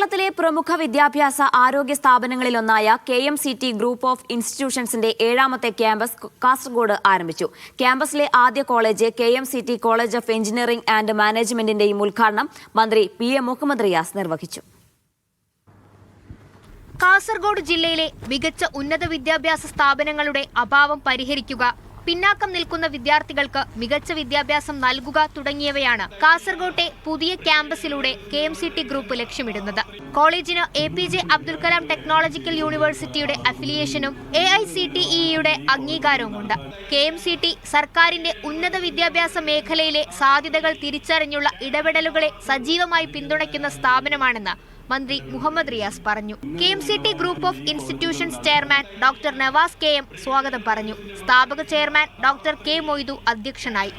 കേരളത്തിലെ പ്രമുഖ വിദ്യാഭ്യാസ ആരോഗ്യ സ്ഥാപനങ്ങളിലൊന്നായ K M C T group of ഇൻസ്റ്റിറ്റ്യൂഷൻസിന്റെ ഏഴാമത്തെ ക്യാമ്പസ് കാസർഗോഡ് ആരംഭിച്ചു. ക്യാമ്പസിലെ ആദ്യ college K M C T college of engineering and മാനേജ്മെന്റിന്റെയും ഉദ്ഘാടനം മന്ത്രി പി എ മുഹമ്മദ് റിയാസ് നിർവഹിച്ചു. കാസർഗോഡ് ജില്ലയിലെ മികച്ച ഉന്നത വിദ്യാഭ്യാസ സ്ഥാപനങ്ങളുടെ അഭാവം പരിഹരിക്കുക പിന്നാക്കം നിൽക്കുന്ന വിദ്യാർത്ഥികൾക്ക് മികച്ച വിദ്യാഭ്യാസം നൽകുക തുടങ്ങിയവയാണ് കാസർകോട്ടെ പുതിയ ക്യാമ്പസിലൂടെ K M C T group ലക്ഷ്യമിടുന്നത്. കോളേജിന് A P J Abdul Kalam technological യൂണിവേഴ്സിറ്റിയുടെ അഫിലിയേഷനും എ ഐ സി ടി ഇയുടെ അംഗീകാരവുമുണ്ട്. കെ എം സി ടി സർക്കാരിന്റെ ഉന്നത വിദ്യാഭ്യാസ മേഖലയിലെ സാധ്യതകൾ തിരിച്ചറിഞ്ഞുള്ള ഇടപെടലുകളെ സജീവമായി പിന്തുണയ്ക്കുന്ന സ്ഥാപനമാണെന്ന് മന്ത്രി മുഹമ്മദ് റിയാസ് പറഞ്ഞു. K M C T group of institutions chairman doctor Nawaz K M സ്വാഗതം പറഞ്ഞു. സ്ഥാപക ചെയർമാൻ ഡോക്ടർ കെ മൊയ്തു അധ്യക്ഷനായി.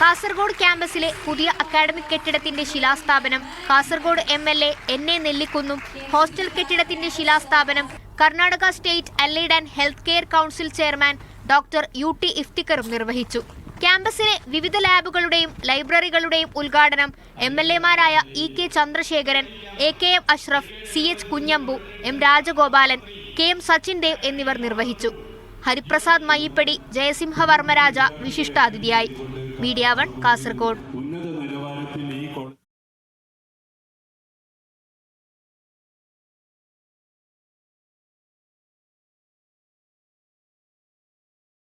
കാസർഗോഡ് ക്യാമ്പസിലെ പുതിയ അക്കാഡമിക് കെട്ടിടത്തിന്റെ ശിലാസ്ഥാപനം Kasaragod M L A N A നെല്ലിക്കുന്നും hostel കെട്ടിടത്തിന്റെ ശിലാസ്ഥാപനം Karnataka state allied and health care council chairman doctor U T ഇഫ്തിക്കറും നിർവഹിച്ചു. ക്യാമ്പസിലെ വിവിധ ലാബുകളുടെയും ലൈബ്രറികളുടെയും ഉദ്ഘാടനം M L എമാരായ E K Chandrasekharan A K M Ashraf C H Kunhambu M Rajagopalan K M Sachin Dev എന്നിവർ നിർവഹിച്ചു. Hariprasad Mayyappady ജയസിംഹവർമ്മരാജ വിശിഷ്ടാതിഥിയായി. Media one Kasaragod.